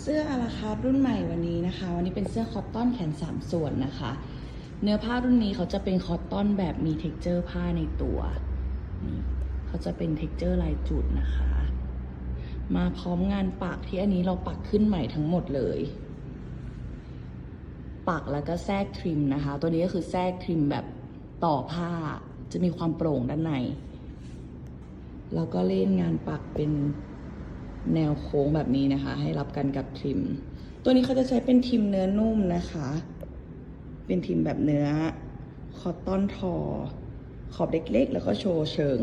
เสื้ออาราคาร์ทรุ่นใหม่วันนี้นะคะ วันนี้เป็นเสื้อคอตตอนแขน 3 ส่วนนะคะ เนื้อผ้ารุ่นนี้เขาจะเป็นคอตตอนแบบมีเท็กเจอร์ผ้าในตัวนี่เขาจะเป็นเท็กเจอร์ลายจุดนะคะ มาพร้อมงานปักที่อันนี้เราปักขึ้นใหม่ทั้งหมดเลย ปักแล้วก็แทรกทริมนะคะ ตัวนี้ก็คือแทรกทริมแบบต่อผ้าจะมีความโปร่งด้านใน แล้วก็เล่นงานปักเป็น แนวโค้งแบบนี้นะคะ ให้รับกันกับทิม ตัวนี้เขาจะใช้เป็นทิมเนื้อนุ่มนะคะ เป็นทิมแบบเนื้อคอตตอนทอ ขอบเล็กๆ แล้วก็โชว์เชิง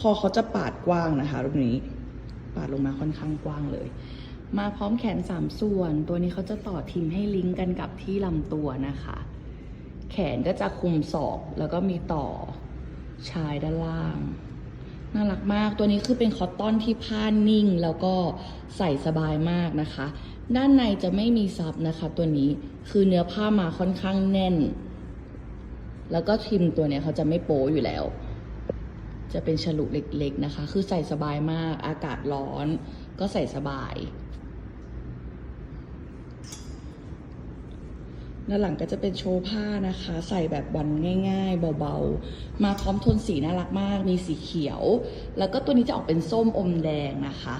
คอเขาจะปาดกว้างนะคะรูปนี้ ปาดลงมาค่อนข้างกว้างเลย มาพร้อมแขน 3 ส่วน ตัวนี้เขาจะต่อทิมให้ลิงก์กันกับที่ลำตัวนะคะ แขนก็จะคุมศอกแล้วก็มีต่อชายด้านล่าง น่ารักมากตัวนี้คือเป็นคอตตอนที่ผ้านิ่ง แล้วก็ใส่สบายมากนะคะ ด้านในจะไม่มีซับนะคะ ตัวนี้คือเนื้อผ้ามาค่อนข้างแน่น แล้วก็ทิมตัวเนี้ยเขาจะไม่โป๊อยู่แล้ว จะเป็นฉลุเล็กๆนะคะ คือใส่สบายมากอากาศร้อน ก็ใส่สบาย ด้านหลังก็จะเป็นโชว์ผ้านะคะ ใส่แบบวันง่าย ๆ เบาๆ มาพร้อมโทนสีน่ารักมาก มีสีเขียว แล้วก็ตัวนี้จะออกเป็นส้มอมแดงนะคะ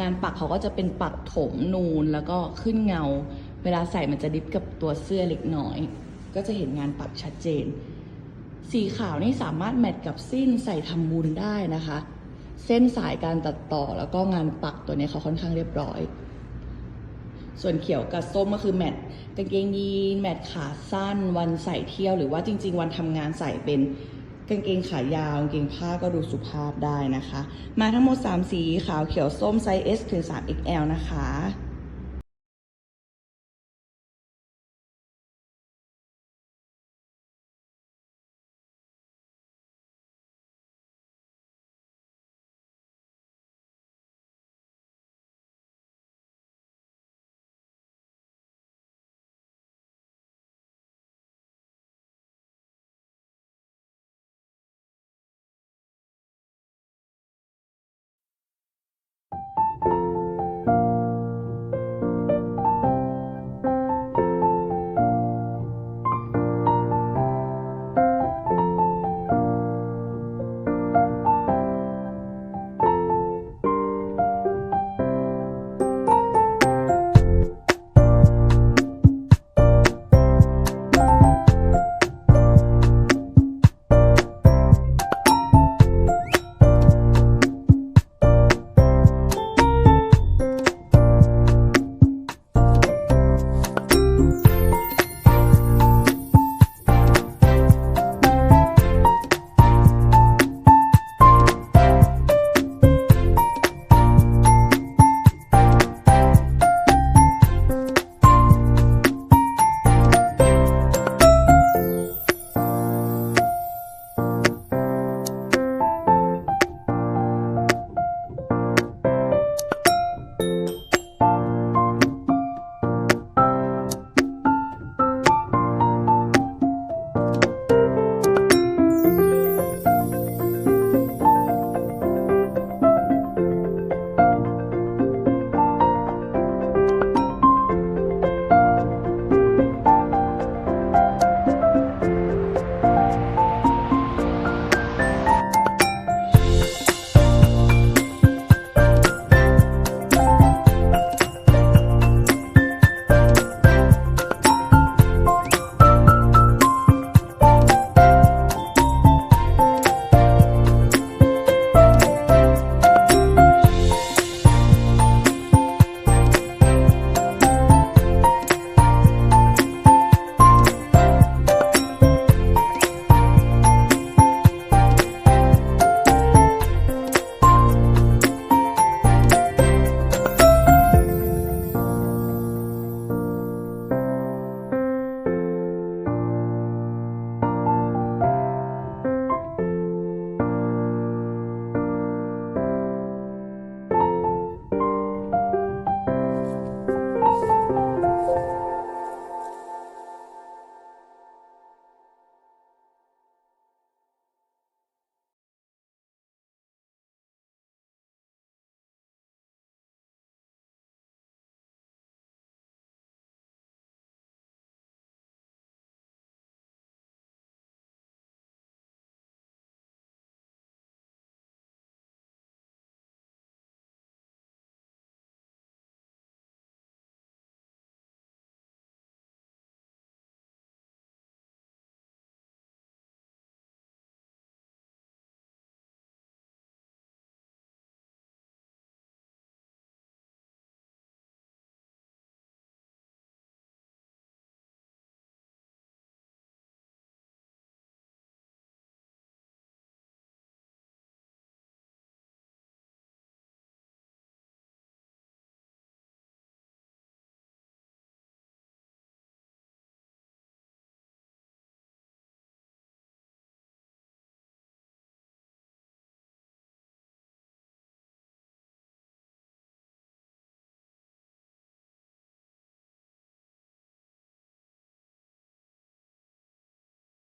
งานปักเขาก็จะเป็นปักถมนูนแล้วก็ขึ้นเงา เวลาใส่มันจะดิฟกับตัวเสื้อเล็กน้อย ก็จะเห็นงานปักชัดเจน สีขาวนี่สามารถแมทกับสิ้นใส่ทำบุญได้นะคะ เส้นสายการตัดต่อแล้วก็งานปักตัวนี้เขาค่อนข้างเรียบร้อย ส่วนเขียวกับส้มก็คือแมทกางเกงยีนแมทขาสั้น วันใส่เที่ยวหรือว่าจริง ๆ วันทำงานใส่เป็นกางเกงขายาวกางเกงผ้าก็ดูสุภาพได้นะคะ มาทั้งหมด 3 สีขาวเขียวส้มไซส์ S ถึง 3XL นะคะ